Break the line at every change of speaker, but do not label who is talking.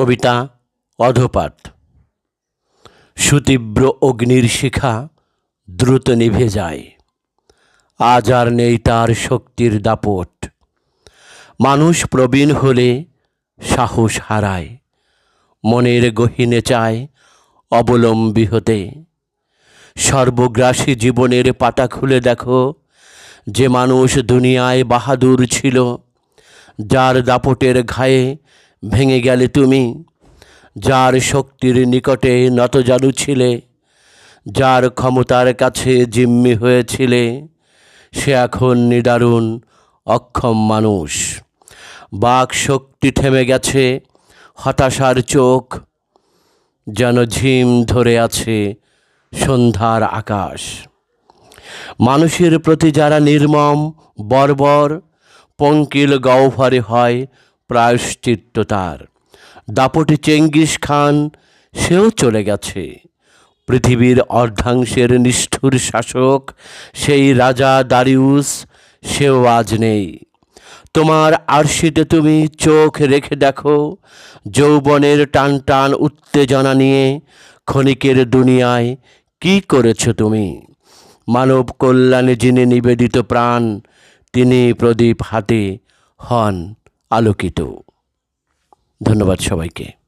কবিতা অধপাত। সুতীব্র অগ্নির শিখা দ্রুত নিভে যায়। আজ আর নেই তার শক্তির দাপট। মানুষ প্রবীণ হলে সাহস হারায়। মনের গহীনে চায় অবলম্বী হতে। সর্বগ্রাসী জীবনের পাতা খুলে দেখো, যে মানুষ দুনিয়ায় বাহাদুর ছিল, যার দাপটের ঘায়ে ভেঙে গেলে তুমি, যার শক্তির নিকটে নতজানু ছিলে, যার ক্ষমতার কাছে জিম্মি হয়েছিলে, সে এখন নিদারুণ, অক্ষম মানুষ। বাক শক্তি থেমে গেছে, হতাশার চোখ যেন ঝিম ধরে আছে সন্ধ্যার আকাশ। মানুষের প্রতি যারা নির্মম, বর্বর, পঙ্কিল গহ্বরে হয় প্রায়শ্চিত্ত তার দাপটে চেঙ্গিস খান, সেও চলে গেছে। পৃথিবীর অর্ধাংশের নিষ্ঠুর শাসক, সেই রাজা দারিউস, সেও আজ নেই। তোমার আরশিতে তুমি চোখ রেখে দেখো, যৌবনের টান টান উত্তেজনা নিয়ে ক্ষণিকের দুনিয়ায় কি করেছ তুমি? মানব কল্যাণে যিনি নিবেদিত প্রাণ, তিনি প্রদীপ হাতে হন আলোকিত। ধন্যবাদ সবাইকে।